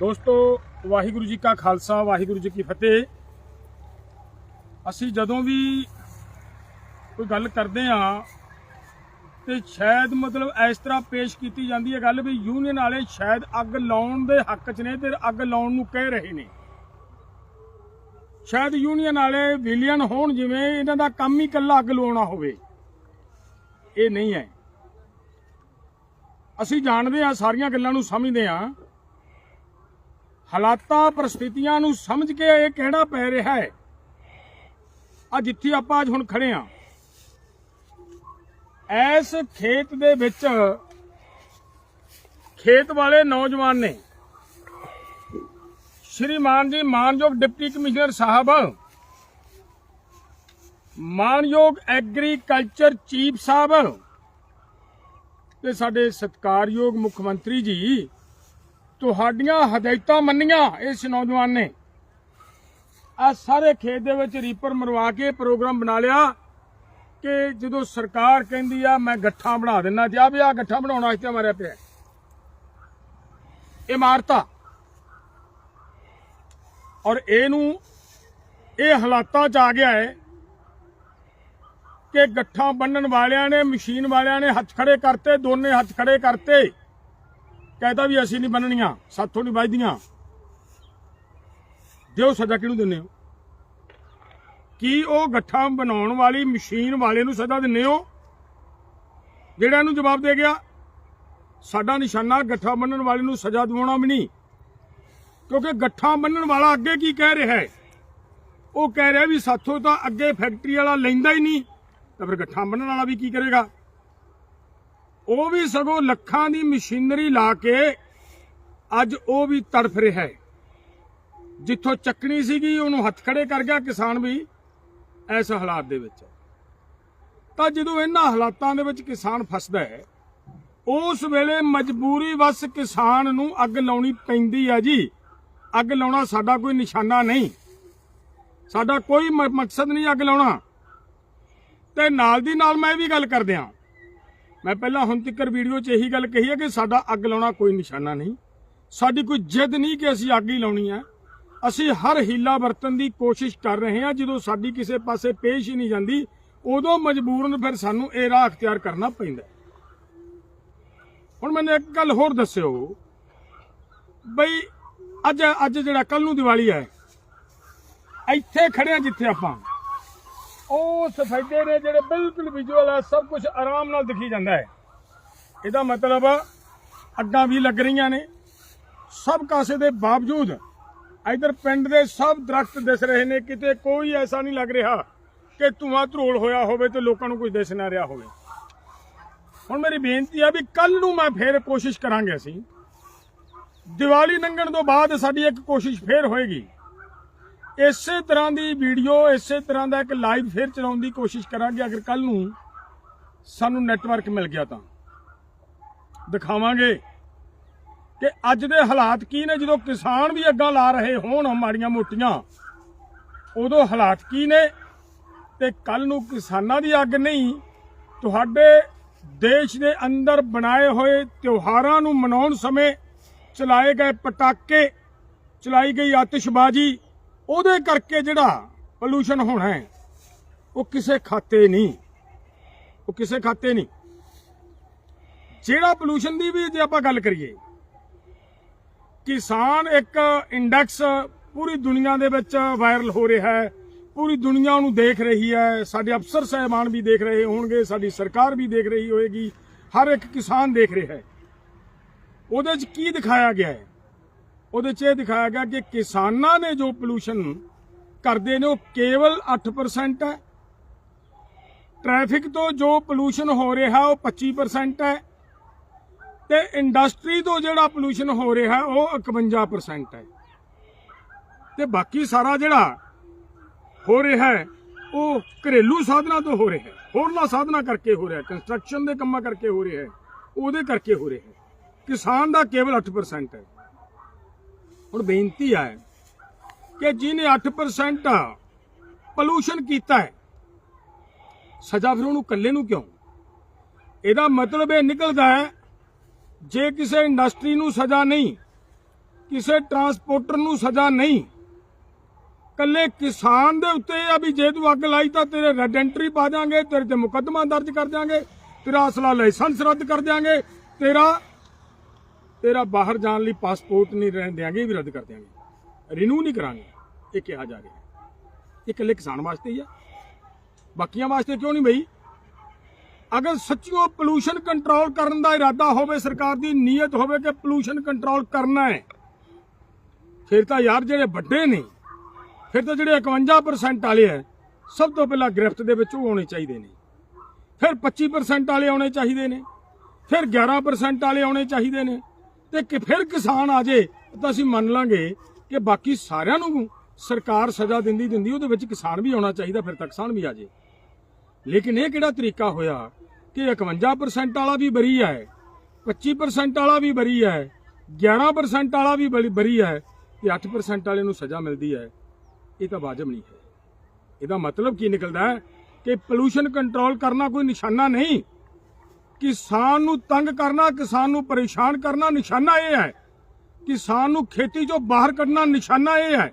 ਦੋਸਤੋ, ਵਾਹਿਗੁਰੂ ਜੀ ਕਾ ਖਾਲਸਾ, ਵਾਹਿਗੁਰੂ ਜੀ ਕੀ ਫਤਿਹ। ਅਸੀਂ ਜਦੋਂ ਵੀ ਕੋਈ ਗੱਲ ਕਰਦੇ ਆ ਤੇ ਸ਼ਾਇਦ ਮਤਲਬ ਇਸ ਤਰ੍ਹਾਂ ਪੇਸ਼ ਕੀਤੀ ਜਾਂਦੀ ਹੈ ਗੱਲ ਵੀ ਯੂਨੀਅਨ ਵਾਲੇ ਸ਼ਾਇਦ ਅੱਗ ਲਾਉਣ ਦੇ ਹੱਕ 'ਚ ਨੇ ਤੇ ਅੱਗ ਲਾਉਣ ਨੂੰ ਕਹਿ ਰਹੇ ਨੇ। ਸ਼ਾਇਦ ਯੂਨੀਅਨ ਵਾਲੇ ਵਿਲੀਅਨ ਹੋਣ ਜਿਵੇਂ ਇਹਨਾਂ ਦਾ ਕੰਮ ਹੀ ਇਕੱਲਾ ਅੱਗ ਲਾਉਣਾ ਹੋਵੇ। ਇਹ ਨਹੀਂ ਹੈ। ਅਸੀਂ ਜਾਣਦੇ ਆ ਸਾਰੀਆਂ ਗੱਲਾਂ ਨੂੰ ਸਮਝਦੇ ਆ ਹਾਲਾਤਾਂ, ਪਰਿਸਥਿਤੀਆਂ ਨੂੰ ਸਮਝ ਕੇ ਇਹ ਕਹਿਣਾ ਪੈ ਰਿਹਾ ਹੈ? ਆ ਜਿੱਥੇ ਆਪਾਂ ਅੱਜ ਹੁਣ ਖੜੇ ਆ ਐਸ ਖੇਤ ਦੇ ਵਿੱਚ ਖੇਤ ਵਾਲੇ ਨੌਜਵਾਨ ਨੇ ਸ਼੍ਰੀਮਾਨ ਜੀ ਮਾਨਯੋਗ ਡਿਪਟੀ ਕਮਿਸ਼ਨਰ ਸਾਹਿਬ, ਮਾਨਯੋਗ ਐਗਰੀਕਲਚਰ ਚੀਫ ਸਾਹਿਬ ਤੇ ਸਾਡੇ ਸਤਿਕਾਰਯੋਗ ਮੁੱਖ ਮੰਤਰੀ ਜੀ ਤੁਹਾਡੀਆਂ ਹਦਾਇਤਾਂ ਮੰਨੀਆਂ ਇਸ ਨੌਜਵਾਨ ਨੇ। ਆ ਸਾਰੇ ਖੇਤ ਦੇ ਵਿੱਚ ਰੀਪਰ ਮਰਵਾ ਕੇ ਪ੍ਰੋਗਰਾਮ ਬਣਾ ਲਿਆ ਕਿ ਜਦੋਂ ਸਰਕਾਰ ਕਹਿੰਦੀ ਆ, ਮੈਂ ਗੱਠਾਂ ਬਣਾ ਦਿੰਨਾ ਤੇ ਆ ਵੀ ਆ ਗੱਠਾਂ ਬਣਾਉਣ ਵਾਸਤੇ ਮਾਰਿਆ ਪਿਆ। ਇਮਾਰਤਾਂ। ਔਰ ਇਹਨੂੰ, ਇਹ ਹਾਲਾਤਾਂ 'ਚ ਆ ਗਿਆ ਹੈ ਕਿ ਗੱਠਾਂ ਬੰਨਣ ਵਾਲਿਆਂ ਨੇ, ਮਸ਼ੀਨ ਵਾਲਿਆਂ ਨੇ ਹੱਥ ਖੜੇ ਕਰਤੇ, ਦੋਨੇ ਹੱਥ ਖੜੇ ਕਰਤੇ। ਕਹਿੰਦਾ ਵੀ ਅਸੀਂ ਨਹੀਂ ਬੰਨਣੀਆਂ, ਸਾਥੋਂ ਨਹੀਂ ਵੱਜਦੀਆਂ। ਦਿਓ ਸਜ਼ਾ ਕਿਹਨੂੰ ਦਿੰਦੇ ਹੋ? ਕੀ ਉਹ ਗੱਠਾਂ ਬਣਾਉਣ ਵਾਲੀ ਮਸ਼ੀਨ ਵਾਲੇ ਨੂੰ ਸਜ਼ਾ ਦਿੰਦੇ ਹੋ? ਜਿਹੜਾ ਇਹਨੂੰ ਜਵਾਬ ਦੇ ਗਿਆ, ਸਾਡਾ ਨਿਸ਼ਾਨਾ ਗੱਠਾਂ ਬੰਨਣ ਵਾਲੇ ਨੂੰ ਸਜ਼ਾ ਦਿਵਾਉਣਾ ਵੀ ਨਹੀਂ। ਕਿਉਂਕਿ ਗੱਠਾਂ ਬੰਨਣ ਵਾਲਾ ਅੱਗੇ ਕੀ ਕਹਿ ਰਿਹਾ ਹੈ? ਉਹ ਕਹਿ ਰਿਹਾ ਵੀ ਸਾਥੋਂ ਤਾਂ ਅੱਗੇ ਫੈਕਟਰੀ ਵਾਲਾ ਲੈਂਦਾ ਹੀ ਨਹੀਂ, ਤਾਂ ਫਿਰ ਗੱਠਾਂ ਬੰਨਣ ਵਾਲਾ ਵੀ ਕੀ ਕਰੇਗਾ? ਉਹ ਵੀ ਸਗੋਂ ਲੱਖਾਂ ਦੀ ਮਸ਼ੀਨਰੀ ਲਾ ਕੇ ਅੱਜ ਉਹ ਵੀ ਤੜਫ ਰਿਹਾ ਹੈ। ਜਿੱਥੋਂ ਚੱਕਣੀ ਸੀਗੀ, ਉਹਨੂੰ ਹੱਥ ਖੜੇ ਕਰ ਗਿਆ ਕਿਸਾਨ ਵੀ ਇਸ ਹਾਲਾਤ ਦੇ ਵਿੱਚ। ਤਾਂ ਜਦੋਂ ਇਹਨਾਂ ਹਾਲਾਤਾਂ ਦੇ ਵਿੱਚ ਕਿਸਾਨ ਫਸਦਾ ਹੈ, ਉਸ ਵੇਲੇ ਮਜਬੂਰੀ ਵਸ ਕਿਸਾਨ ਨੂੰ ਅੱਗ ਲਾਉਣੀ ਪੈਂਦੀ ਹੈ ਜੀ। ਅੱਗ ਲਾਉਣਾ ਸਾਡਾ ਕੋਈ ਨਿਸ਼ਾਨਾ ਨਹੀਂ। ਸਾਡਾ ਕੋਈ ਮ- ਮਕਸਦ ਨਹੀਂ ਅੱਗ ਲਾਉਣਾ। ਤੇ ਨਾਲ ਦੀ ਨਾਲ ਮੈਂ ਇਹ ਵੀ ਗੱਲ ਕਰਦਿਆਂ ਮੈਂ ਪਹਿਲਾਂ ਹੁਣ ਤੱਕ ਵੀਡੀਓ 'ਚ ਇਹੀ ਗੱਲ ਕਹੀ ਹੈ ਕਿ ਸਾਡਾ ਅੱਗ ਲਾਉਣਾ ਕੋਈ ਨਿਸ਼ਾਨਾ ਨਹੀਂ। ਸਾਡੀ ਕੋਈ ਜਿੱਦ ਨਹੀਂ ਕਿ ਅਸੀਂ ਅੱਗ ਹੀ ਲਾਉਣੀ ਹੈ। ਅਸੀਂ ਹਰ ਹੀਲਾ ਵਰਤਣ ਦੀ ਕੋਸ਼ਿਸ਼ ਕਰ ਰਹੇ ਹਾਂ, ਜਦੋਂ ਸਾਡੀ ਕਿਸੇ ਪਾਸੇ ਪੇਸ਼ ਹੀ ਨਹੀਂ ਜਾਂਦੀ, ਉਦੋਂ ਮਜਬੂਰਨ ਫਿਰ ਸਾਨੂੰ ਇਹ ਰਾਹ ਅਖਤਿਆਰ ਕਰਨਾ ਪੈਂਦਾ ਹੁਣ ਮੈਨੂੰ ਇੱਕ ਗੱਲ ਹੋਰ ਦੱਸਿਓ। ਬਈ, ਅੱਜ ਅੱਜ ਜਿਹੜਾ ਕੱਲ ਨੂੰ ਦੀਵਾਲੀ ਹੈ, ਇੱਥੇ ਖੜੇ ਆ ਜਿੱਥੇ ਆਪਾਂ। ਉਹ ਸਫੈਦੇ ਨੇ ਜਿਹੜੇ ਬਿਲਕੁਲ ਵਿਜੂਅਲ ਆ, ਸਭ ਕੁਝ ਆਰਾਮ ਨਾਲ ਦਿਖੀ ਜਾਂਦਾ ਹੈ। ਇਹਦਾ ਮਤਲਬ ਅੱਗਾਂ ਵੀ ਲੱਗ ਰਹੀਆਂ ਨੇ। ਸਭ ਕਾਸੇ ਦੇ ਬਾਵਜੂਦ ਇਧਰ ਪਿੰਡ ਦੇ ਸਭ ਦਰਖਤ ਦਿਸ ਰਹੇ ਨੇ, ਕਿਤੇ ਕੋਈ ਐਸਾ ਨਹੀਂ ਲੱਗ ਰਿਹਾ ਕਿ ਧੂਆਂ ਧਰੋਲ ਹੋਇਆ ਹੋਵੇ ਤੇ ਲੋਕਾਂ ਨੂੰ ਕੁਝ ਦਿਸ ਨਾ ਰਿਹਾ ਹੋਵੇ। ਹੁਣ ਮੇਰੀ ਬੇਨਤੀ ਆ ਵੀ ਕੱਲ ਨੂੰ ਮੈਂ ਫੇਰ ਕੋਸ਼ਿਸ਼ ਕਰਾਂਗੇ ਅਸੀਂ। ਦੀਵਾਲੀ ਲੰਘਣ ਤੋਂ ਬਾਅਦ ਸਾਡੀ ਇੱਕ ਕੋਸ਼ਿਸ਼ ਫੇਰ ਹੋਏਗੀ। ਇਸੇ ਤਰ੍ਹਾਂ ਦੀ ਵੀਡੀਓ, ਇਸੇ ਤਰ੍ਹਾਂ ਦਾ ਇੱਕ ਲਾਈਵ ਫੇਰ ਚਲਾਉਣ ਦੀ ਕੋਸ਼ਿਸ਼ ਕਰਾਂਗੇ। ਅਗਰ ਕੱਲ ਨੂੰ ਸਾਨੂੰ ਨੈਟਵਰਕ ਮਿਲ ਗਿਆ ਤਾਂ। ਦਿਖਾਵਾਂਗੇ ਕਿ ਅੱਜ ਦੇ ਹਾਲਾਤ ਕੀ ਨੇ। ਜਦੋਂ ਕਿਸਾਨ ਵੀ ਅੱਗਾਂ ਲਾ ਰਹੇ ਹੋਣ ਮਾੜੀਆਂ ਮੋਟੀਆਂ, ਉਦੋਂ ਹਾਲਾਤ ਕੀ ਨੇ? ਤੇ ਕੱਲ ਨੂੰ ਕਿਸਾਨਾਂ ਦੀ ਅੱਗ ਨਹੀਂ, ਤੁਹਾਡੇ ਦੇਸ਼ ਦੇ ਅੰਦਰ ਬਣਾਏ ਹੋਏ ਤਿਉਹਾਰਾਂ ਨੂੰ ਮਨਾਉਣ ਸਮੇਂ ਚਲਾਏ ਗਏ ਪਟਾਕੇ, ਚਲਾਈ ਗਈ ਆਤਿਸ਼ਬਾਜ਼ੀ ਉਹਦੇ ਕਰਕੇ ਜਿਹੜਾ ਪੋਲੂਸ਼ਨ ਹੋਣਾ ਹੈ, ਉਹ ਕਿਸੇ ਖਾਤੇ ਨਹੀਂ। ਉਹ ਕਿਸੇ ਖਾਤੇ ਨਹੀਂ। ਜਿਹੜਾ ਪੋਲੂਸ਼ਨ ਦੀ ਵੀ ਜੇ ਆਪਾਂ ਗੱਲ ਕਰੀਏ, ਕਿਸਾਨ ਇੱਕ ਇੰਡੈਕਸ ਪੂਰੀ ਦੁਨੀਆ ਦੇ ਵਿੱਚ ਵਾਇਰਲ ਹੋ ਰਿਹਾ ਹੈ, ਪੂਰੀ ਦੁਨੀਆ ਉਹਨੂੰ ਦੇਖ ਰਹੀ ਹੈ। ਸਾਡੇ ਅਫਸਰ ਸਹਿਬਾਨ ਵੀ ਦੇਖ ਰਹੇ ਹੋਣਗੇ, ਸਾਡੀ ਸਰਕਾਰ ਵੀ ਦੇਖ ਰਹੀ ਹੋਏਗੀ, ਹਰ ਇੱਕ ਕਿਸਾਨ ਦੇਖ ਰਿਹਾ ਹੈ। ਉਹਦੇ 'ਚ ਕੀ ਦਿਖਾਇਆ ਗਿਆ ਹੈ? ਉਹਦੇ 'ਚ ਇਹ ਦਿਖਾਇਆ ਗਿਆ ਕਿ ਕਿਸਾਨਾਂ ਨੇ ਜੋ ਪੋਲੂਸ਼ਨ ਕਰਦੇ ਨੇ, ਉਹ ਕੇਵਲ 8% ਹੈ। ਟ੍ਰੈਫਿਕ ਤੋਂ ਜੋ ਪੋਲੂਸ਼ਨ ਹੋ ਰਿਹਾ, ਉਹ 25% ਹੈ। ਤੇ ਇੰਡਸਟਰੀ ਤੋਂ ਜਿਹੜਾ ਪੋਲੂਸ਼ਨ ਹੋ ਰਿਹਾ, ਉਹ 51% ਹੈ। ਤੇ ਬਾਕੀ ਸਾਰਾ ਜਿਹੜਾ ਹੋ ਰਿਹਾ ਹੈ, ਉਹ ਘਰੇਲੂ ਸਾਧਨਾਂ ਤੋਂ ਹੋ ਰਿਹਾ ਹੈ। ਹੋਰਨਾਂ ਸਾਧਨਾਂ ਕਰਕੇ ਹੋ ਰਿਹਾ ਕੰਸਟਰਕਸ਼ਨ ਦੇ ਕੰਮਾਂ ਕਰਕੇ ਹੋ ਰਿਹਾ ਹੈ। ਉਹਦੇ ਕਰਕੇ ਹੋ ਰਿਹਾ ਹੈ। ਕਿਸਾਨ ਦਾ ਕੇਵਲ 8% ਹੈ। ਹੁਣ ਬੇਨਤੀ ਹੈ ਕਿ ਜਿਹਨੇ 8% ਪੋਲੂਸ਼ਨ ਕੀਤਾ ਹੈ, ਸਜ਼ਾ ਫਿਰ ਉਹਨੂੰ ਇਕੱਲੇ ਨੂੰ ਕਿਉਂ? ਇਹਦਾ ਮਤਲਬ ਇਹ ਨਿਕਲਦਾ ਹੈ, ਜੇ ਕਿਸੇ ਇੰਡਸਟਰੀ ਨੂੰ ਸਜ਼ਾ ਨਹੀਂ, ਕਿਸੇ ਟਰਾਂਸਪੋਰਟਰ ਨੂੰ ਸਜ਼ਾ ਨਹੀਂ ਕੱਲੇ ਕਿਸਾਨ ਦੇ ਉੱਤੇ ਇਹ ਆ ਵੀ ਜੇ ਤੂੰ ਅੱਗ ਲਾਈ ਤਾਂ ਤੇਰੇ ਰੈਡ ਐਂਟਰੀ ਪਾ ਦਿਆਂਗੇ, ਤੇਰੇ ਤੇ ਮੁਕੱਦਮਾ ਦਰਜ ਕਰ ਦਿਆਂਗੇ, ਤੇਰਾ ਅਸਲਾ ਲਾਇਸੈਂਸ ਰੱਦ ਕਰ ਦਿਆਂਗੇ, ਤੇਰਾ ਤੇਰਾ ਬਾਹਰ ਜਾਣ ਲਈ ਪਾਸਪੋਰਟ ਨਹੀਂ ਰਹਿਣ ਦਿਆਂਗੇ ਵੀ ਰੱਦ ਕਰ ਦਿਆਂਗੇ। ਰਿਨਿਊ ਨਹੀਂ ਕਰਾਂਗੇ। ਇਹ ਕਿਹਾ ਜਾ ਰਿਹਾ ਇਹ ਇਕੱਲੇ ਕਿਸਾਨ ਵਾਸਤੇ ਹੀ ਆ। ਬਾਕੀਆਂ ਵਾਸਤੇ ਕਿਉਂ ਨਹੀਂ ਬਈ? ਅਗਰ ਸੱਚੀਓ ਪੋਲੂਸ਼ਨ ਕੰਟਰੋਲ ਕਰਨ ਦਾ ਇਰਾਦਾ ਹੋਵੇ, ਸਰਕਾਰ ਦੀ ਨੀਅਤ ਹੋਵੇ ਕਿ ਪੋਲੂਸ਼ਨ ਕੰਟਰੋਲ ਕਰਨਾ ਹੈ, ਫਿਰ ਤਾਂ ਯਾਰ ਜਿਹੜੇ ਵੱਡੇ ਨੇ, ਫਿਰ ਤਾਂ ਜਿਹੜੇ 51% ਵਾਲੇ ਆ ਸਭ ਤੋਂ ਪਹਿਲਾਂ ਗ੍ਰਿਫਤ ਦੇ ਵਿੱਚ ਉਹ ਆਉਣੇ ਚਾਹੀਦੇ ਨੇ। ਫਿਰ 25% ਵਾਲੇ ਆਉਣੇ ਚਾਹੀਦੇ ਨੇ, ਫਿਰ 11% ਵਾਲੇ ਆਉਣੇ ਚਾਹੀਦੇ ਨੇ। ਤੇ ਕਿ ਫਿਰ ਕਿਸਾਨ ਆ ਜੇ, ਤਾਂ ਅਸੀਂ ਮੰਨ ਲਾਂਗੇ ਕਿ ਬਾਕੀ ਸਾਰਿਆਂ ਨੂੰ ਸਰਕਾਰ ਸਜ਼ਾ ਦਿੰਦੀ ਦਿੰਦੀ, ਉਹਦੇ ਵਿੱਚ ਕਿਸਾਨ ਵੀ ਆਉਣਾ ਚਾਹੀਦਾ, ਫਿਰ ਤਾਂ ਕਿਸਾਨ ਵੀ ਆ ਜੇ। ਲੇਕਿਨ ਇਹ ਕਿਹੜਾ ਤਰੀਕਾ ਹੋਇਆ ਕਿ 51% ਵਾਲਾ ਵੀ ਬਰੀ ਹੈ 25% ਵਾਲਾ ਵੀ ਬਰੀ ਹੈ 11% ਵਾਲਾ ਵੀ ਬੜੀ ਬਰੀ ਹੈ, ਤੇ 8% ਵਾਲੇ ਨੂੰ ਸਜ਼ਾ ਮਿਲਦੀ ਹੈ। ਇਹ ਤਾਂ ਵਾਜਬ ਨਹੀਂ ਹੈ। ਇਹਦਾ ਮਤਲਬ ਕੀ ਨਿਕਲਦਾ ਹੈ ਕਿ ਪੋਲੂਸ਼ਨ ਕੰਟਰੋਲ ਕਰਨਾ ਕੋਈ ਨਿਸ਼ਾਨਾ ਨਹੀਂ। ਕਿਸਾਨ ਨੂੰ ਤੰਗ ਕਰਨਾ, ਕਿਸਾਨ ਨੂੰ ਪਰੇਸ਼ਾਨ ਕਰਨਾ ਨਿਸ਼ਾਨਾ ਇਹ ਹੈ। ਕਿਸਾਨ ਨੂੰ ਖੇਤੀ ਚੋਂ ਬਾਹਰ ਕੱਢਣਾ ਨਿਸ਼ਾਨਾ ਇਹ ਹੈ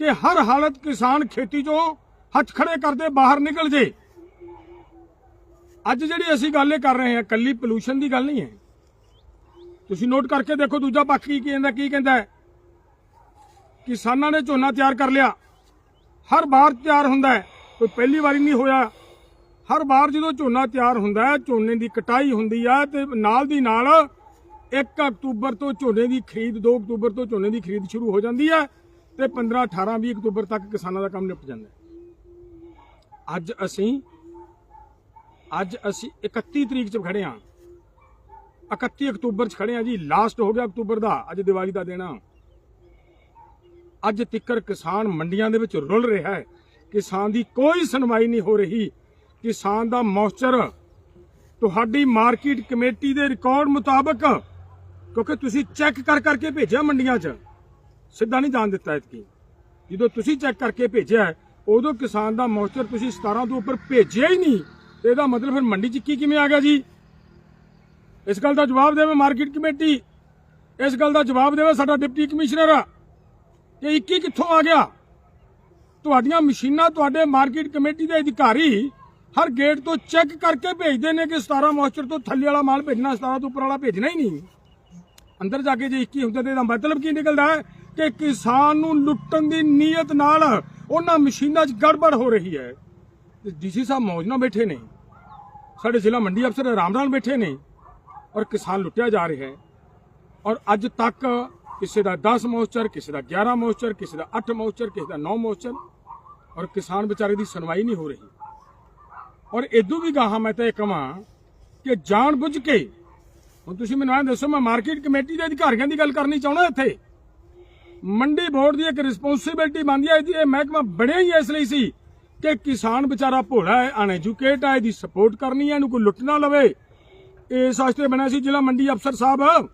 ਕਿ ਹਰ ਹਾਲਤ ਕਿਸਾਨ ਖੇਤੀ ਚੋਂ ਹੱਥ ਖੜੇ ਕਰਦੇ ਬਾਹਰ ਨਿਕਲ ਜੇ। ਅੱਜ ਜਿਹੜੀ ਅਸੀਂ ਗੱਲ ਇਹ ਕਰ ਰਹੇ ਹਾਂ ਕੱਲੀ ਪੋਲੂਸ਼ਨ ਦੀ ਗੱਲ ਨਹੀਂ ਹੈ। ਤੁਸੀਂ ਨੋਟ ਕਰਕੇ ਦੇਖੋ ਦੂਜਾ ਪੱਖ ਕੀ ਕਹਿੰਦਾ ਕੀ ਕਹਿੰਦਾ ਕਿਸਾਨਾਂ ਨੇ ਝੋਨਾ ਤਿਆਰ ਕਰ ਲਿਆ। ਹਰ ਵਾਰ ਤਿਆਰ ਹੁੰਦਾ ਕੋਈ ਪਹਿਲੀ ਵਾਰੀ ਨਹੀਂ ਹੋਇਆ। ਹਰ ਵਾਰ ਜਦੋਂ ਝੋਨਾ ਤਿਆਰ ਹੁੰਦਾ ਹੈ, ਝੋਨੇ ਦੀ ਕਟਾਈ ਹੁੰਦੀ ਹੈ ਤੇ ਨਾਲ ਦੀ ਨਾਲ 1 ਅਕਤੂਬਰ ਤੋਂ ਝੋਨੇ ਦੀ ਖਰੀਦ 2 ਅਕਤੂਬਰ ਤੋਂ ਝੋਨੇ ਦੀ ਖਰੀਦ ਸ਼ੁਰੂ ਹੋ ਜਾਂਦੀ ਹੈ ਤੇ 15 18 20 ਅਕਤੂਬਰ ਤੱਕ ਕਿਸਾਨਾਂ ਦਾ ਕੰਮ ਨਿਪਟ ਜਾਂਦਾ ਹੈ। ਅੱਜ ਅਸੀਂ ਅੱਜ ਅਸੀਂ 31 ਤਰੀਕ 'ਚ ਖੜੇ ਹਾਂ। 31 ਅਕਤੂਬਰ 'ਚ ਖੜੇ ਹਾਂ ਜੀ। ਲਾਸਟ ਹੋ ਗਿਆ ਅਕਤੂਬਰ ਦਾ। ਅੱਜ ਦੀਵਾਲੀ ਦਾ ਦਿਨ ਆ। ਅੱਜ ਤਿੱਕਰ ਕਿਸਾਨ ਮੰਡੀਆਂ ਦੇ ਵਿੱਚ ਰੁਲ ਰਿਹਾ ਹੈ। ਕਿਸਾਨ ਦੀ ਕੋਈ ਸੁਣਵਾਈ ਨਹੀਂ ਹੋ ਰਹੀ। ਕਿਸਾਨ ਦਾ ਮੌਸਚਰ। ਤੁਹਾਡੀ ਮਾਰਕੀਟ ਕਮੇਟੀ ਦੇ ਰਿਕਾਰਡ ਮੁਤਾਬਕ, ਕਿਉਂਕਿ ਤੁਸੀਂ ਚੈੱਕ ਕਰ ਕਰਕੇ ਭੇਜਿਆ ਮੰਡੀਆਂ 'ਚ। ਸਿੱਧਾ ਨਹੀਂ ਜਾਣ ਦਿੱਤਾ ਇਤਕੀ। ਜਦੋਂ ਤੁਸੀਂ ਚੈੱਕ ਕਰਕੇ ਭੇਜਿਆ, ਉਦੋਂ ਕਿਸਾਨ ਦਾ ਮੌਸਚਰ ਤੁਸੀਂ 17 ਤੋਂ ਉੱਪਰ ਭੇਜਿਆ ਹੀ ਨਹੀਂ। ਤੇ ਇਹਦਾ ਮਤਲਬ ਫਿਰ ਮੰਡੀ 'ਚ ਕੀ ਕਿਵੇਂ ਆ ਗਿਆ ਜੀ? ਇਸ ਗੱਲ ਦਾ ਜਵਾਬ ਦੇਵੇ ਮਾਰਕੀਟ ਕਮੇਟੀ। ਇਸ ਗੱਲ ਦਾ ਜਵਾਬ ਦੇਵੇ ਸਾਡਾ ਡਿਪਟੀ ਕਮਿਸ਼ਨਰ। ਕਿ 21 ਕਿੱਥੋਂ ਆ ਗਿਆ? ਤੁਹਾਡੀਆਂ ਮਸ਼ੀਨਾਂ ਤੁਹਾਡੇ ਮਾਰਕੀਟ ਕਮੇਟੀ ਦੇ ਅਧਿਕਾਰੀ ਹਰ ਗੇਟ ਤੋਂ ਚੈੱਕ ਕਰਕੇ ਭੇਜਦੇ ਨੇ ਕਿ 17 ਮੋਇਸਚਰ ਤੋਂ ਥੱਲੇ ਵਾਲਾ ਮਾਲ ਭੇਜਣਾ 17 ਤੋਂ ਉੱਪਰ ਵਾਲਾ ਭੇਜਣਾ ਹੀ ਨਹੀਂ। ਅੰਦਰ ਜਾ ਕੇ ਜੇ 21 ਹੁੰਦਾ ਤੇ ਇਹਦਾ ਮਤਲਬ ਕੀ ਨਿਕਲਦਾ ਹੈ? ਕਿ ਕਿਸਾਨ ਨੂੰ ਲੁੱਟਣ ਦੀ ਨੀਅਤ ਨਾਲ ਉਹਨਾਂ ਮਸ਼ੀਨਾਂ 'ਚ ਗੜਬੜ ਹੋ ਰਹੀ ਹੈ। ਤੇ ਡੀਸੀ ਸਾਹਿਬ ਮੌਜ ਨਾਲ ਬੈਠੇ ਨੇ। ਸਾਡੇ ਜ਼ਿਲ੍ਹਾ ਮੰਡੀ ਅਫਸਰ ਆਰਾਮ ਨਾਲ ਬੈਠੇ ਨੇ ਔਰ ਕਿਸਾਨ ਲੁੱਟਿਆ ਜਾ ਰਿਹਾ ਹੈ। ਔਰ ਅੱਜ ਤੱਕ ਕਿਸੇ ਦਾ 10 ਮੋਇਸਚਰ, ਕਿਸੇ ਦਾ 11 ਮੋਇਸਚਰ, ਕਿਸੇ ਦਾ 8 ਮੋਇਸਚਰ, ਕਿਸੇ ਦਾ 9 ਮੋਇਸਚਰ ਔਰ ਕਿਸਾਨ ਵਿਚਾਰੇ ਦੀ ਸੁਣਵਾਈ ਨਹੀਂ ਹੋ ਰਹੀ। ਔਰ ਇਦੋਂ ਵੀ ਗਾਹਾਂ ਮੈਂ ਤਾਂ ਇਹ ਕਹਾਂ ਕਿ ਜਾਣ ਬੁੱਝ ਕੇ, ਹੁਣ ਤੁਸੀਂ ਮੈਨੂੰ ਐਂ ਦੱਸੋ, ਮੈਂ ਮਾਰਕੀਟ ਕਮੇਟੀ ਦੇ ਅਧਿਕਾਰੀਆਂ ਦੀ ਗੱਲ ਕਰਨੀ ਚਾਹੁੰਦਾ ਇੱਥੇ। ਮੰਡੀ ਬੋਰਡ ਦੀ ਇੱਕ ਰਿਸਪੌਂਸਿਬਿਲਟੀ ਬਣਦੀ ਹੈ ਇਹ ਮਹਿਕਮਾ ਬਣਿਆ ਹੀ ਇਸ ਲਈ ਸੀ ਕਿ ਕਿਸਾਨ ਵਿਚਾਰਾ ਭੋਲਾ ਹੈ ਅਨਐਜੂਕੇਟ ਹੈ, ਇਹਦੀ ਸਪੋਰਟ ਕਰਨੀ ਹੈ, ਇਹਨੂੰ ਕੋਈ ਲੁੱਟ ਨਾ ਲਵੇ। ਇਸ ਵਾਸਤੇ ਬਣਿਆ ਸੀ ਜ਼ਿਲ੍ਹਾ ਮੰਡੀ ਅਫਸਰ ਸਾਹਿਬ।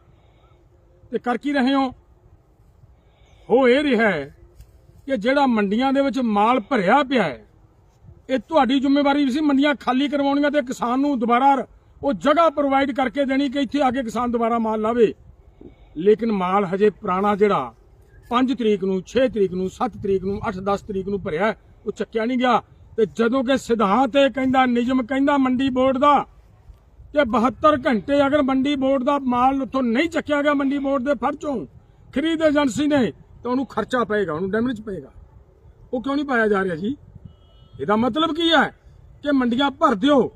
ਤੇ ਕਰ ਕੀ ਰਹੇ ਹੋ? ਹੋ ਇਹ ਰਿਹਾ ਹੈ ਕਿ ਜਿਹੜਾ ਮੰਡੀਆਂ ਦੇ ਵਿੱਚ ਮਾਲ ਭਰਿਆ ਪਿਆ ਹੈ ਇਹ ਤੁਹਾਡੀ ਜ਼ਿੰਮੇਵਾਰੀ ਵੀ ਸੀ ਮੰਡੀਆਂ ਖਾਲੀ ਕਰਵਾਉਣੀਆਂ ਤੇ ਕਿਸਾਨ ਨੂੰ ਦੁਬਾਰਾ ਉਹ ਜਗ੍ਹਾ ਪ੍ਰੋਵਾਈਡ ਕਰਕੇ ਦੇਣੀ ਕਿ ਇੱਥੇ ਆ ਕੇ ਕਿਸਾਨ ਦੁਬਾਰਾ ਮਾਲ ਲਾਵੇ। ਲੇਕਿਨ ਮਾਲ ਹਜੇ ਪੁਰਾਣਾ ਜਿਹੜਾ 5 ਤਰੀਕ ਨੂੰ 6 ਤਰੀਕ ਨੂੰ 7 ਤਰੀਕ ਨੂੰ 8 10 ਤਰੀਕ ਨੂੰ ਭਰਿਆ ਉਹ ਚੱਕਿਆ ਨਹੀਂ ਗਿਆ। ਤੇ ਜਦੋਂ ਕਿ ਸਿਧਾਂਤ ਇਹ ਕਹਿੰਦਾ, ਨਿਯਮ ਕਹਿੰਦਾ ਮੰਡੀ ਬੋਰਡ ਦਾ ਕਿ 72 ਘੰਟੇ ਅਗਰ ਮੰਡੀ ਬੋਰਡ ਦਾ ਮਾਲ ਉੱਥੋਂ ਨਹੀਂ ਚੱਕਿਆ ਗਿਆ ਮੰਡੀ ਬੋਰਡ ਦੇ ਫਰਚੋਂ ਖਰੀਦ ਏਜੰਸੀ ਨੇ, ਤਾਂ ਉਹਨੂੰ ਖਰਚਾ ਪਏਗਾ, ਉਹਨੂੰ ਡੈਮੇਜ ਪਏਗਾ। ਉਹ ਕਿਉਂ ਨਹੀਂ ਪਾਇਆ ਜਾ ਰਿਹਾ ਜੀ? ਇਹਦਾ ਮਤਲਬ ਕੀ ਹੈ ਕਿ ਮੰਡੀਆਂ ਭਰ ਦਿਓ।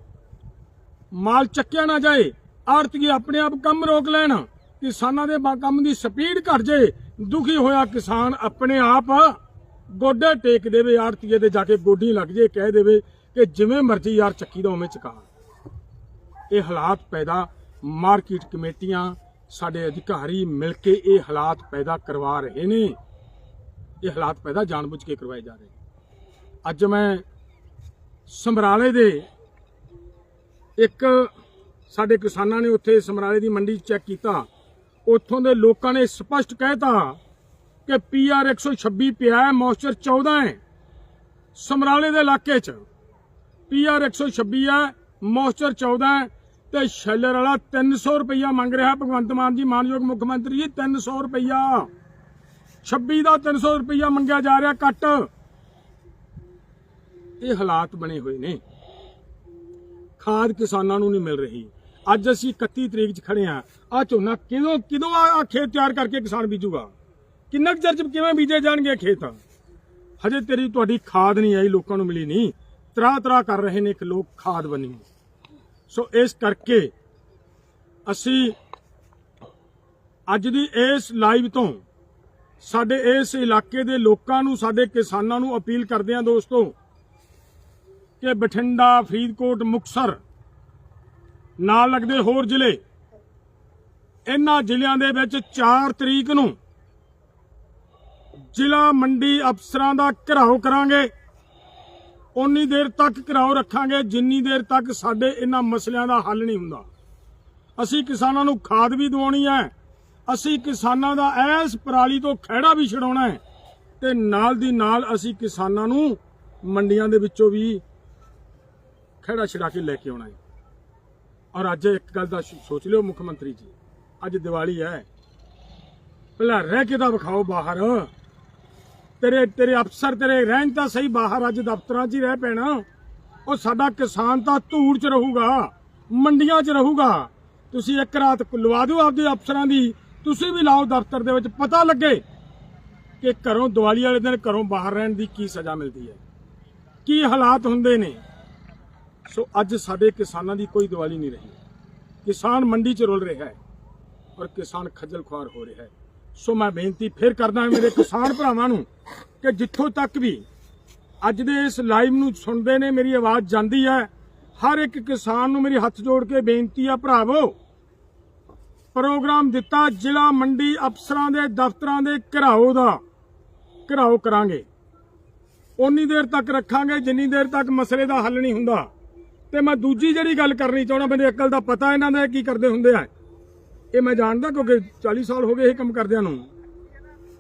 ਮਾਲ ਚੱਕਿਆ ਨਾ ਜਾਏ, ਆੜਤੀਏ ਆਪਣੇ ਆਪ ਕੰਮ ਰੋਕ ਲੈਣ। ਕਿਸਾਨਾਂ ਦੇ ਕੰਮ ਦੀ ਸਪੀਡ ਘਟ ਜੇ, ਦੁਖੀ ਹੋਇਆ ਕਿਸਾਨ ਆਪਣੇ ਆਪ ਗੋਡੇ ਟੇਕ ਦੇਵੇ, ਆੜਤੀਏ ਦੇ ਜਾ ਕੇ ਗੋਡੀ ਲੱਗ ਜੇ, ਕਹਿ ਦੇਵੇ ਕਿ ਜਿਵੇਂ ਮਰਜ਼ੀ ਯਾਰ ਚੱਕੀ ਦਾ ਉਵੇਂ ਚਕਾ। ਇਹ ਹਾਲਾਤ ਪੈਦਾ, ਮਾਰਕੀਟ ਕਮੇਟੀਆਂ ਸਾਡੇ ਅਧਿਕਾਰੀ ਮਿਲ ਕੇ ਇਹ ਹਾਲਾਤ ਪੈਦਾ ਕਰਵਾ ਰਹੇ ਨੇ। ਇਹ ਹਾਲਾਤ ਪੈਦਾ ਜਾਣਬੁੱਝ ਕੇ ਕਰਵਾਏ ਜਾ ਰਹੇ ਨੇ। ਅੱਜ ਮੈਂ ਸਮਰਾਲੇ ਦੇ ਇੱਕ ਸਾਡੇ ਕਿਸਾਨਾਂ ਨੇ ਉੱਥੇ ਸਮਰਾਲੇ ਦੀ ਮੰਡੀ ਚੈੱਕ ਕੀਤਾ। ਉੱਥੋਂ ਦੇ ਲੋਕਾਂ ਨੇ ਸਪਸ਼ਟ ਕਹਿਤਾ ਕਿ ਪੀਆਰ 126 ਪਿਆ ਹੈ ਮੌਇਸਚਰ 14 ਹੈ। ਸਮਰਾਲੇ ਦੇ ਇਲਾਕੇ 'ਚ ਪੀਆਰ 126 ਹੈ ਮੌਇਸਚਰ 14 ਹੈ ਤੇ ਸ਼ੈਲਰ ਵਾਲਾ 300 ਰੁਪਈਆ ਮੰਗ ਰਿਹਾ ਭਗਵੰਤ ਮਾਨ ਜੀ, ਮਾਨਯੋਗ ਮੁੱਖ ਮੰਤਰੀ ਜੀ 300 ਰੁਪਈਆ। 26 ਦਾ 300 ਰੁਪਇਆ ਮੰਗਿਆ ਜਾ ਰਿਹਾ ਕੱਟ ਇਹ ਹਾਲਾਤ ਬਣੇ ਹੋਏ ਨੇ। ਖਾਦ ਕਿਸਾਨਾਂ ਨੂੰ ਨਹੀਂ ਮਿਲ ਰਹੀ। ਅੱਜ ਅਸੀਂ 31 ਤਰੀਕ 'ਚ ਖੜੇ ਆ ਆ ਝੋਨਾ ਕਿਦੋਂ ਕਿਦੋਂ ਆ ਖੇਤ ਤਿਆਰ ਕਰਕੇ ਕਿਸਾਨ ਬੀਜੂਗਾ? ਕਿੰਨਾ ਕੁ ਚਿਰ 'ਚ ਕਿਵੇਂ ਬੀਜੇ ਜਾਣਗੇ ਖੇਤ? ਹਜੇ ਤੇਰੀ ਤੁਹਾਡੀ ਖਾਦ ਨਹੀਂ ਆਈ, ਲੋਕਾਂ ਨੂੰ ਮਿਲੀ ਨਹੀਂ। ਤਰਾ ਤਰਾ ਕਰ ਰਹੇ ਨੇ ਕਿ ਲੋਕ ਖਾਦ ਬਣੀ ਸੋ ਇਸ ਕਰਕੇ ਅਸੀਂ ਅੱਜ ਦੀ ਇਸ ਲਾਈਵ ਤੋਂ ਸਾਡੇ ਇਸ ਇਲਾਕੇ ਦੇ ਲੋਕਾਂ ਨੂੰ, ਸਾਡੇ ਕਿਸਾਨਾਂ ਨੂੰ ਅਪੀਲ ਕਰਦੇ ਹਾਂ ਦੋਸਤੋ ਕਿ ਬਠਿੰਡਾ, ਫਰੀਦਕੋਟ, ਮੁਕਸਰ ਨਾਲ ਲੱਗਦੇ ਹੋਰ ਜ਼ਿਲ੍ਹੇ। ਇਹਨਾਂ ਜ਼ਿਲ੍ਹਿਆਂ ਦੇ ਵਿੱਚ 4 ਤਰੀਕ ਨੂੰ ਜ਼ਿਲ੍ਹਾ ਮੰਡੀ ਅਫਸਰਾਂ ਦਾ ਘਿਰਾਓ ਕਰਾਂਗੇ। ਉਨੀ ਦੇਰ ਤੱਕ ਘਿਰਾਓ ਰੱਖਾਂਗੇ, ਜਿੰਨੀ ਦੇਰ ਤੱਕ ਸਾਡੇ ਇਹਨਾਂ ਮਸਲਿਆਂ ਦਾ ਹੱਲ ਨਹੀਂ ਹੁੰਦਾ। ਅਸੀਂ ਕਿਸਾਨਾਂ ਨੂੰ ਖਾਦ ਵੀ ਦਵਾਉਣੀ ਹੈ। ਅਸੀਂ ਕਿਸਾਨਾਂ ਦਾ ਐਸ ਪਰਾਲੀ ਤੋਂ ਖਹਿੜਾ ਵੀ ਛਡਾਉਣਾ ਹੈ। ਤੇ ਨਾਲ ਦੀ ਨਾਲ ਅਸੀਂ ਕਿਸਾਨਾਂ ਨੂੰ ਮੰਡੀਆਂ ਦੇ ਵਿੱਚੋਂ ਵੀ ਖਹਿੜਾ ਛਡਾ ਕੇ ਲੈ ਕੇ ਆਉਣਾ ਹੈ। ਔਰ ਅੱਜ ਇੱਕ ਗੱਲ ਦਾ ਸੋਚ ਲਿਓ ਮੁੱਖ ਮੰਤਰੀ ਜੀ, ਅੱਜ ਦੀਵਾਲੀ ਹੈ। ਪਹਿਲਾਂ ਰਹਿ ਕੇ ਤਾਂ ਵਿਖਾਓ ਬਾਹਰ। ਤੇਰੇ ਤੇਰੇ ਅਫਸਰ ਤੇਰੇ ਰਹਿਣ ਤਾਂ ਸਹੀ ਬਾਹਰ, ਅੱਜ ਦਫ਼ਤਰਾਂ 'ਚ ਹੀ ਰਹਿ ਪੈਣਾ। ਉਹ ਸਾਡਾ ਕਿਸਾਨ ਤਾਂ ਧੂੜ 'ਚ ਰਹੂਗਾ, ਮੰਡੀਆਂ 'ਚ ਰਹੂਗਾ। ਤੁਸੀਂ ਇੱਕ ਰਾਤ ਲਵਾ ਦਿਓ ਆਪਦੇ ਅਫਸਰਾਂ ਦੀ, ਤੁਸੀਂ ਵੀ ਲਾਓ ਦਫ਼ਤਰ ਦੇ ਵਿੱਚ। ਪਤਾ ਲੱਗੇ ਕਿ ਘਰੋਂ ਦੀਵਾਲੀ ਵਾਲੇ ਦਿਨ ਘਰੋਂ ਬਾਹਰ ਰਹਿਣ ਦੀ ਕੀ ਸਜ਼ਾ ਮਿਲਦੀ ਹੈ। ਕੀ ਹਾਲਾਤ ਹੁੰਦੇ ਨੇ? ਸੋ ਅੱਜ ਸਾਡੇ ਕਿਸਾਨਾਂ ਦੀ ਕੋਈ ਦੀਵਾਲੀ ਨਹੀਂ ਰਹੀ। ਕਿਸਾਨ ਮੰਡੀ 'ਚ ਰੁਲ ਰਿਹਾ ਹੈ ਔਰ ਕਿਸਾਨ ਖੱਜਲ ਖੁਆਰ ਹੋ ਰਿਹਾ ਹੈ। ਸੋ ਮੈਂ ਬੇਨਤੀ ਫਿਰ ਕਰਦਾ ਮੇਰੇ ਕਿਸਾਨ ਭਰਾਵਾਂ ਨੂੰ ਕਿ ਜਿੱਥੋਂ ਤੱਕ ਵੀ ਅੱਜ ਦੇ ਇਸ ਲਾਈਵ ਨੂੰ ਸੁਣਦੇ ਨੇ, ਮੇਰੀ ਆਵਾਜ਼ ਜਾਂਦੀ ਹੈ। ਹਰ ਇੱਕ ਕਿਸਾਨ ਨੂੰ ਮੇਰੀ ਹੱਥ ਜੋੜ ਕੇ ਬੇਨਤੀ ਆ, ਭਰਾਵੋ, ਪ੍ਰੋਗਰਾਮ ਦਿੱਤਾ ਜ਼ਿਲ੍ਹਾ ਮੰਡੀ ਅਫਸਰਾਂ ਦੇ, ਦਫ਼ਤਰਾਂ ਦੇ ਘਿਰਾਓ ਦਾ। ਘਿਰਾਓ ਕਰਾਂਗੇ। ਉਨੀ ਦੇਰ ਤੱਕ ਰੱਖਾਂਗੇ, ਜਿੰਨੀ ਦੇਰ ਤੱਕ ਮਸਲੇ ਦਾ ਹੱਲ ਨਹੀਂ ਹੁੰਦਾ। ਤੇ ਮੈਂ ਦੂਜੀ ਜਿਹੜੀ ਗੱਲ ਕਰਨੀ ਚਾਹਣਾ ਮੈਨੂੰ ਅਕਲ ਦਾ ਪਤਾ ਇਹਨਾਂ ਦਾ ਕੀ ਕਰਦੇ ਹੁੰਦੇ ਆ। ਇਹ ਮੈਂ ਜਾਣਦਾ ਕਿਉਂਕਿ 40 ਸਾਲ ਹੋ ਗਏ ਇਹ ਕੰਮ ਕਰਦਿਆਂ ਨੂੰ।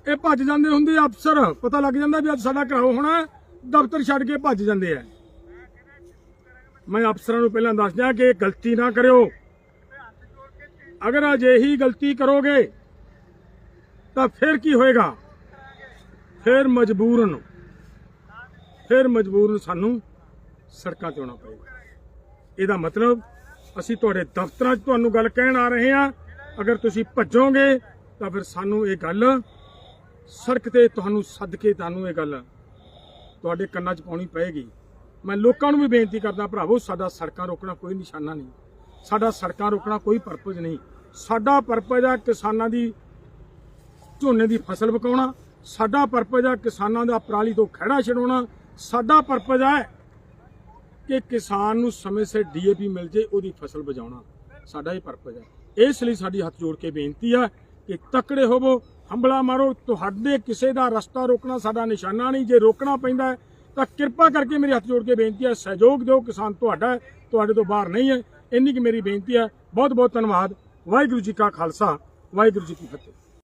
ਇਹ ਭੱਜ ਜਾਂਦੇ ਹੁੰਦੇ ਅਫਸਰ। ਪਤਾ ਲੱਗ ਜਾਂਦਾ ਵੀ ਅੱਜ ਸਾਡਾ ਘਰਾਓ ਹੋਣਾ, ਦਫ਼ਤਰ ਛੱਡ ਕੇ ਭੱਜ ਜਾਂਦੇ ਆ। ਮੈਂ ਅਫਸਰਾਂ ਨੂੰ ਪਹਿਲਾਂ ਦੱਸ ਕਿ ਇਹ ਗਲਤੀ ਨਾ ਕਰਿਓ। ਅਗਰ ਅਜਿਹੀ ਗਲਤੀ ਕਰੋਗੇ, ਤਾਂ ਫਿਰ ਕੀ ਹੋਏਗਾ? ਫਿਰ ਮਜਬੂਰਨ ਫਿਰ ਮਜਬੂਰਨ ਸਾਨੂੰ ਸੜਕਾਂ ਤੇ ਆਉਣਾ ਪਏਗਾ। ਇਹਦਾ ਮਤਲਬ ਅਸੀਂ ਤੁਹਾਡੇ ਦਫ਼ਤਰਾਂ 'ਚ ਤੁਹਾਨੂੰ ਗੱਲ ਕਹਿਣ ਆ ਰਹੇ ਹਾਂ। ਅਗਰ ਤੁਸੀਂ ਭੱਜੋਗੇ, ਤਾਂ ਫਿਰ ਸਾਨੂੰ ਇਹ ਗੱਲ ਸੜਕ ਤੇ ਤੁਹਾਨੂੰ ਸੱਦ ਕੇ ਤੁਹਾਨੂੰ ਇਹ ਗੱਲ ਤੁਹਾਡੇ ਕੰਨਾਂ 'ਚ ਪਾਉਣੀ ਪਏਗੀ। ਮੈਂ ਲੋਕਾਂ ਨੂੰ ਵੀ ਬੇਨਤੀ ਕਰਦਾ, ਭਰਾਵੋ, ਸਾਡਾ ਸੜਕਾਂ ਰੋਕਣਾ ਕੋਈ ਨਿਸ਼ਾਨਾ ਨਹੀਂ। ਸਾਡਾ ਸੜਕਾਂ ਰੋਕਣਾ ਕੋਈ ਪਰਪਸ ਨਹੀਂ। ਸਾਡਾ ਪਰਪਸ ਆ ਕਿਸਾਨਾਂ ਦੀ ਝੋਨੇ ਦੀ ਫਸਲ ਪਕਾਉਣਾ ਸਾਡਾ ਪਰਪਸ ਆ ਕਿਸਾਨਾਂ ਦਾ ਪਰਾਲੀ ਤੋਂ ਖੜਾ ਛਡਾਉਣਾ। ਸਾਡਾ ਪਰਪਸ ਹੈ ਕਿ ਕਿਸਾਨ ਨੂੰ ਸਮੇਂ ਸਿਰ ਡੀਏਪੀ ਮਿਲ ਜੇ ਉਹਦੀ ਫਸਲ ਬਚਾਉਣਾ ਸਾਡਾ ਇਹ ਪਰਪਸ ਹੈ। ਇਸ ਲਈ ਸਾਡੀ ਹੱਥ ਜੋੜ ਕੇ ਬੇਨਤੀ ਆ ਕਿ ਤਕੜੇ ਹੋਵੋ ਹੰਬਲਾ ਮਾਰੋ ਤੁਹਾਡੇ ਕਿਸੇ ਦਾ ਰਸਤਾ ਰੋਕਣਾ ਸਾਡਾ ਨਿਸ਼ਾਨਾ ਨਹੀਂ ਜੇ ਰੋਕਣਾ ਪੈਂਦਾ ਤਾਂ ਕਿਰਪਾ ਕਰਕੇ ਮੇਰੇ ਹੱਥ ਜੋੜ ਕੇ ਬੇਨਤੀ ਹੈ ਸਹਿਯੋਗ ਦਿਓ ਕਿਸਾਨ ਤੁਹਾਡਾ ਹੈ, ਤੁਹਾਡੇ ਤੋਂ ਬਾਹਰ ਨਹੀਂ ਹੈ। ਇੰਨੀ ਕਿ ਮੇਰੀ ਬੇਨਤੀ ਹੈ ਬਹੁਤ ਬਹੁਤ ਧੰਨਵਾਦ। ਵਾਹਿਗੁਰੂ ਜੀ ਕਾ ਖਾਲਸਾ ਵਾਹਿਗੁਰੂ ਜੀ ਕੀ ਫਤਿਹ।